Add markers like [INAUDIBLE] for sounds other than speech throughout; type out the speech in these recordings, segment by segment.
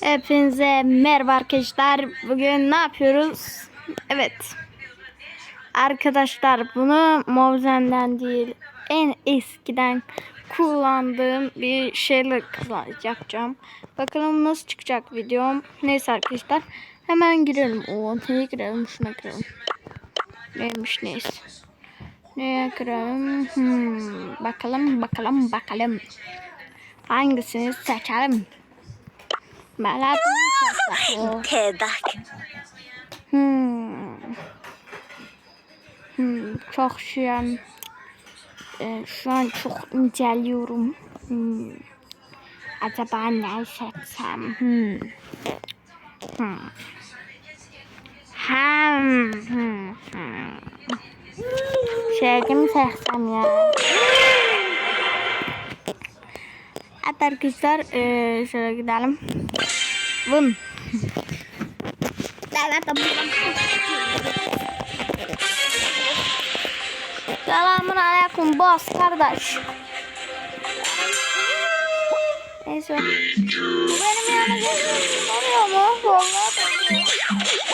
Hepinize merhaba arkadaşlar. Bugün ne yapıyoruz? Evet. Arkadaşlar bunu Mozen'den değil en eskiden kullandığım bir şeyle yapacağım. Bakalım nasıl çıkacak videom. Neyse arkadaşlar. Hemen girelim. O neye girelim? Şuna girelim. Neymiş neyse. Neye girelim? Hmm, bakalım bakalım bakalım. Hangisini seçelim? Merak ettim. Tedak. Hmm. Hmm, çok şu an e, şu an çok inceliyorum. Hmm. Acaba ne seçsem? Hmm. Hmm. Hmm. Hmm. Hmm. Şeyde mi seçsem ya? Evet arkadaşlar e, şöyle gidelim. Vın. Selamun aleyküm boss kardeş. Neyse. Bu benim yanıma geçiyorsun oluyor mu? Vallahi.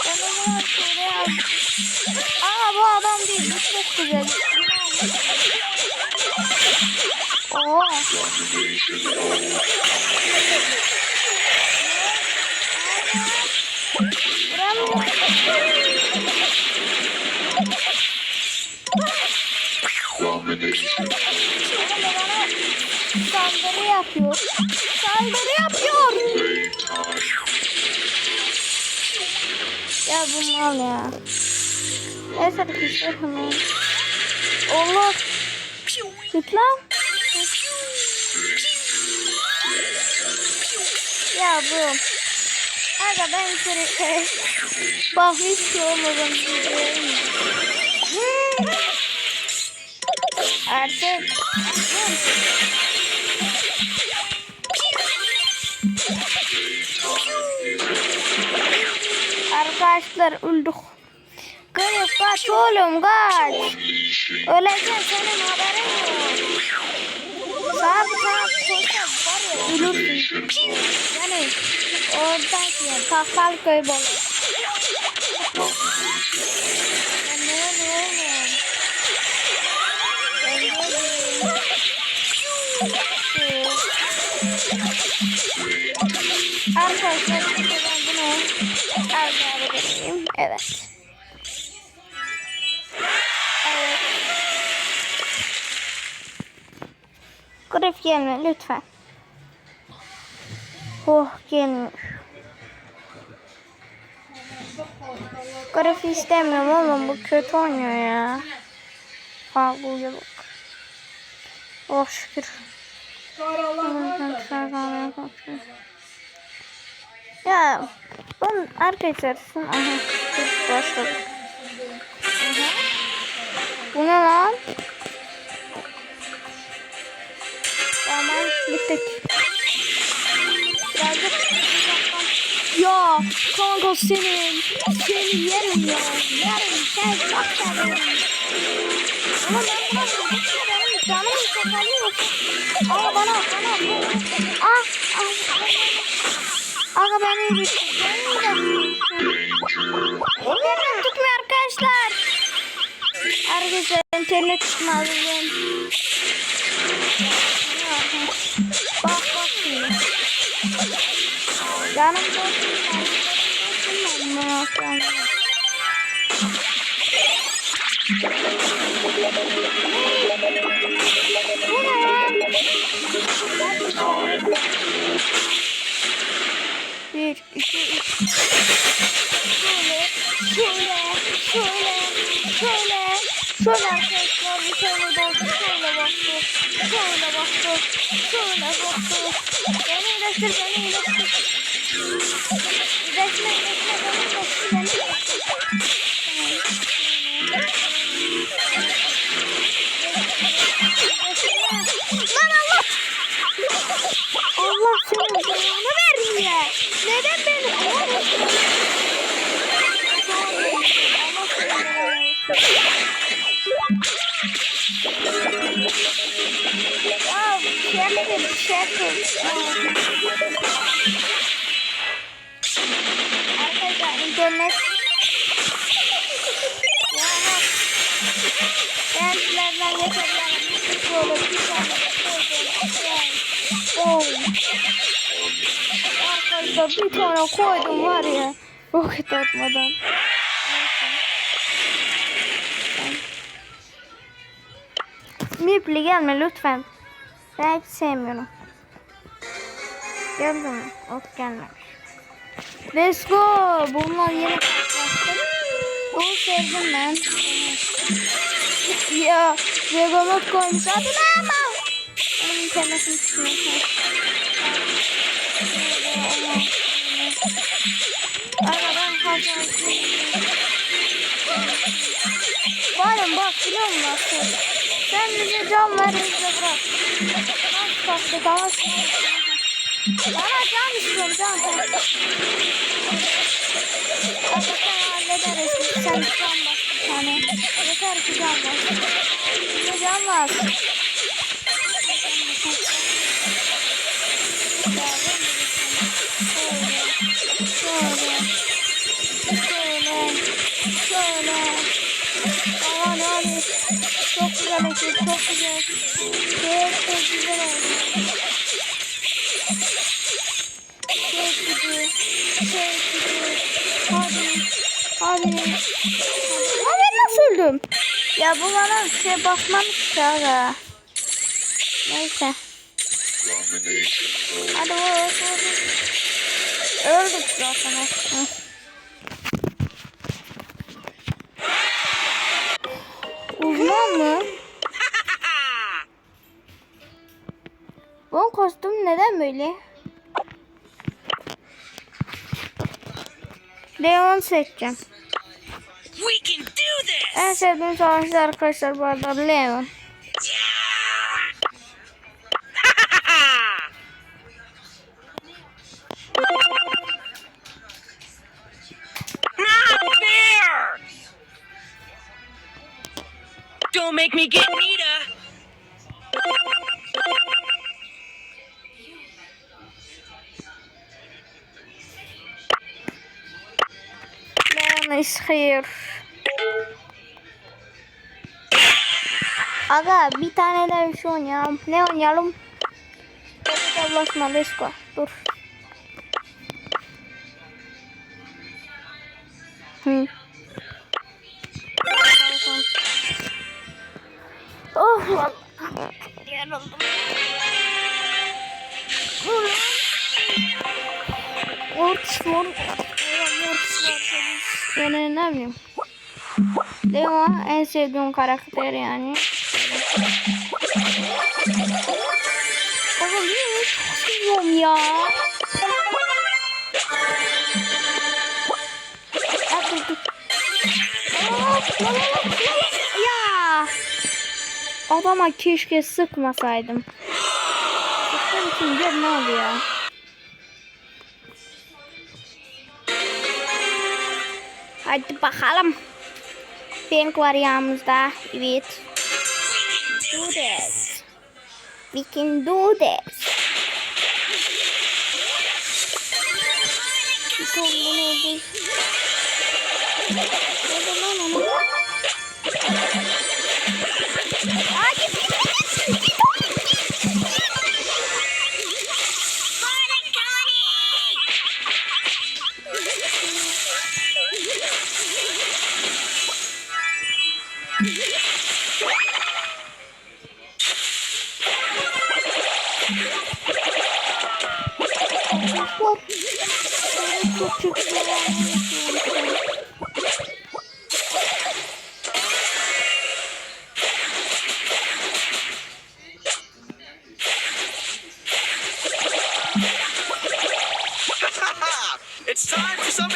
Ben onu şuraya... Aa bu adam değil. Çok güzel. Saldırı yapıyor. Saldırı yapıyor. Ya bu mal ya. Neyse arkadaşlar hemen. Allah. Git lan. Ya bu. Aga ben içeri [LAUGHS] Bak hiç şey olmadan. Artık. Arkadaşlar öldük. Garip kaç oğlum kaç. Öleceksin senin haberin yok. Sağa sağa koşar var ya ölürsün. Yani oradaki yer Tahtal köy balı. Ya ne oluyor oğlum? Arkadaşlar bunu alabilirim. Evet. Evet. Gelme lütfen. Oh gelmiyor. Grif istemiyorum oğlum bu kötü oynuyor ya. Ha bu bak. Oh şükür. Ya bunun arkadaşlar şun aha başladık. Bu ne lan? Birazcık ya kanka senin seni yerim ya yerim sen çok severim. Ama ben buna benim canım sakalıyor. Aa bana bana ah ah Aga beni bir Beni tutmuyor arkadaşlar. Arkadaşlar internet ben. Bak bak şimdi. Ne lan? Bir, iki, üç. Şöyle, şöyle, şöyle, şöyle. Şöyle arkadaşlar bir şöyle baktı, şöyle baktı. Beni iyileştir, beni iyileştir. İyileşme, iyileşme, beni iyileştir, beni iyileştir. Lan Allah! Allah senin belanı versin ya. Neden beni? Allah Ya şekil şekil. görmez. Ya bak. Ben sizlerden geçebilirim. Böyle bir tane koydum. Oh. Arkadaşlar bir tane koydum var ya. Roket atmadan. Neyse. Mipli gelme lütfen. Ben hiç sevmiyorum. Geldi mi? Ok gelmemiş. Let's go. Bunlar yeni karşılaştım. Bunu sevdim ben. ya Regonot koymuş. Hadi ama. Onun internetini çıkmıyor. Aradan kazandım. Varım bak biliyor musun Sen bize can ver bize bırak. Nasıl kalktı daha Bana can istiyorum can sen hallederiz. Sen can bas bir. Yeter ki can bas. Bize can lazım. Çok güzel. Çok güzel. Çok çok güzel oldu. Çok güzel. Çok güzel. Hadi. Hadi. Ama ben nasıl öldüm? Ya bu bana şey basmamış ki aga. Neyse. Hadi vur. Öldük zaten. Hı. Neden böyle? Leon seçeceğim. En sevdiğim savaşçı arkadaşlar bu arada Leon. [LAUGHS] Don't make me get Nita! İs here. Aga bir tane de bir oynayalım. Ne oynayalım? Ulaşma let's go. Dur. Hı. Oh. Yoruldum. Dur lan. Yani ne bileyim. Leon en sevdiğim karakter yani. Oğlum niye çok seviyorum ya. Ya. Adama keşke sıkmasaydım. Sıktığım için ne oldu ya. Hadi bakalım. Pink var yanımızda. Evet. Do this. We can do this. Bir kolunu Güzel. it's time for some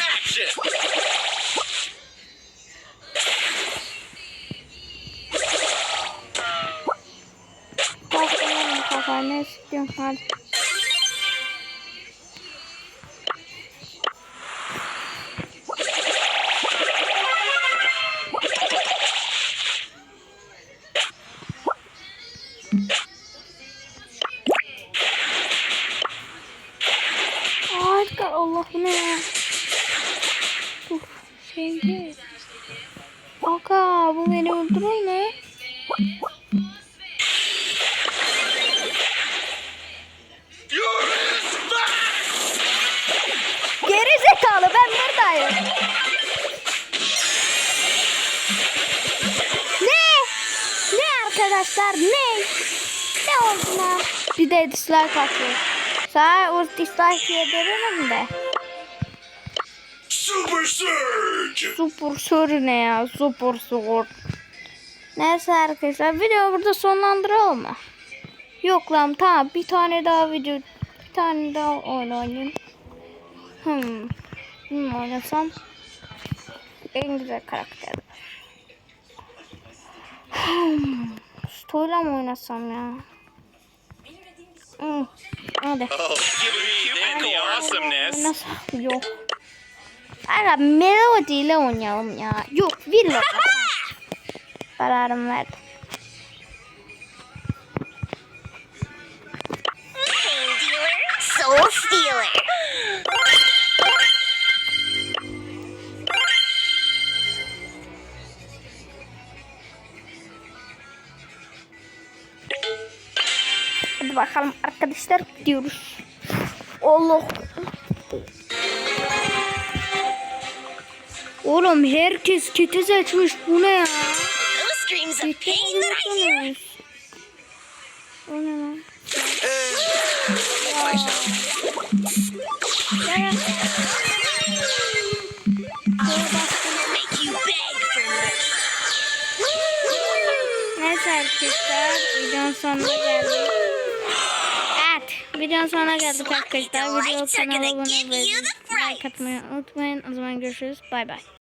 Bir de dislike atıyor. Sana o dislike yediririm de. Super Surge! Super sür ne ya? Super sür. Neyse arkadaşlar video burada sonlandıralım mı? Yok lan tamam bir tane daha video bir tane daha oynayayım. Hmm. Hmm oynasam en güzel karakter. Hmm. Stoyla mı oynasam ya? Hadi. Oh. Oynasam yok. Aga Melody ile oynayalım ya. Yok Villa. Kararımı verdim. Hadi bakalım arkadaşlar gidiyoruz. Allah. Oğlum herkes kiti seçmiş. Bu ne ya? Kiti alıyorsunuz. O ne lan? videonun sonuna geldik arkadaşlar. Video kanalıma abone olmayı unutmayın. O zaman görüşürüz. Bye, bye.